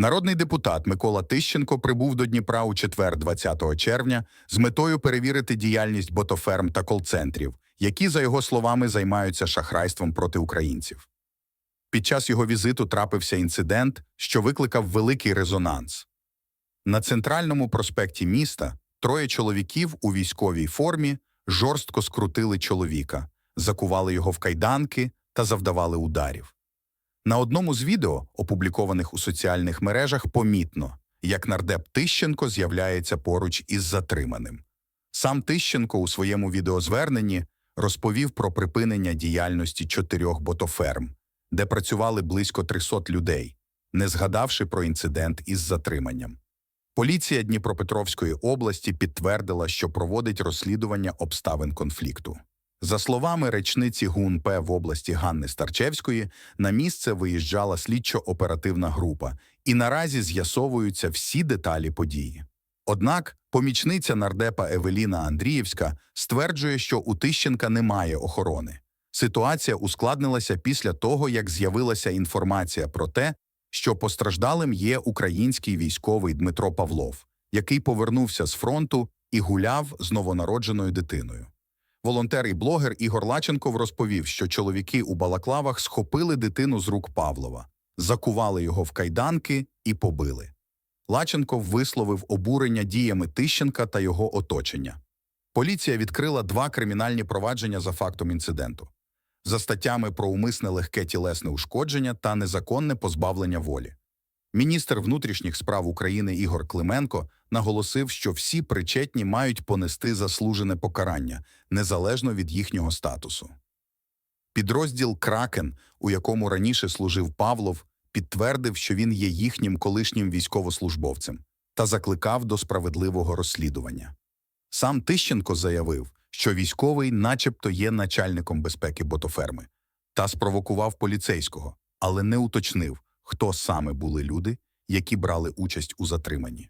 Народний депутат Микола Тищенко прибув до Дніпра у четвер, 20 червня, з метою перевірити діяльність ботоферм та кол-центрів, які, за його словами, займаються шахрайством проти українців. Під час його візиту трапився інцидент, що викликав великий резонанс. На центральному проспекті міста троє чоловіків у військовій формі жорстко скрутили чоловіка, закували його в кайданки та завдавали ударів. На одному з відео, опублікованих у соціальних мережах, помітно, як нардеп Тищенко з'являється поруч із затриманим. Сам Тищенко у своєму відеозверненні розповів про припинення діяльності чотирьох ботоферм, де працювали близько 300 людей, не згадавши про інцидент із затриманням. Поліція Дніпропетровської області підтвердила, що проводить розслідування обставин конфлікту. За словами речниці ГУНП в області Ганни Старчевської, на місце виїжджала слідчо-оперативна група, і наразі з'ясовуються всі деталі події. Однак помічниця нардепа Евеліна Андріївська стверджує, що у Тищенка немає охорони. Ситуація ускладнилася після того, як з'явилася інформація про те, що постраждалим є український військовий Дмитро Павлов, який повернувся з фронту і гуляв з новонародженою дитиною. Волонтер і блогер Ігор Лаченков розповів, що чоловіки у балаклавах схопили дитину з рук Павлова, закували його в кайданки і побили. Лаченков висловив обурення діями Тищенка та його оточення. Поліція відкрила два кримінальні провадження за фактом інциденту за статтями про умисне легке тілесне ушкодження та незаконне позбавлення волі. Міністр внутрішніх справ України Ігор Клименко наголосив, що всі причетні мають понести заслужене покарання незалежно від їхнього статусу. Підрозділ Кракен, у якому раніше служив Павлов, підтвердив, що він є їхнім колишнім військовослужбовцем та закликав до справедливого розслідування. Сам Тищенко заявив, що військовий начебто є начальником безпеки ботоферми та спровокував поліцейського, але не уточнив, хто саме були люди, які брали участь у затриманні.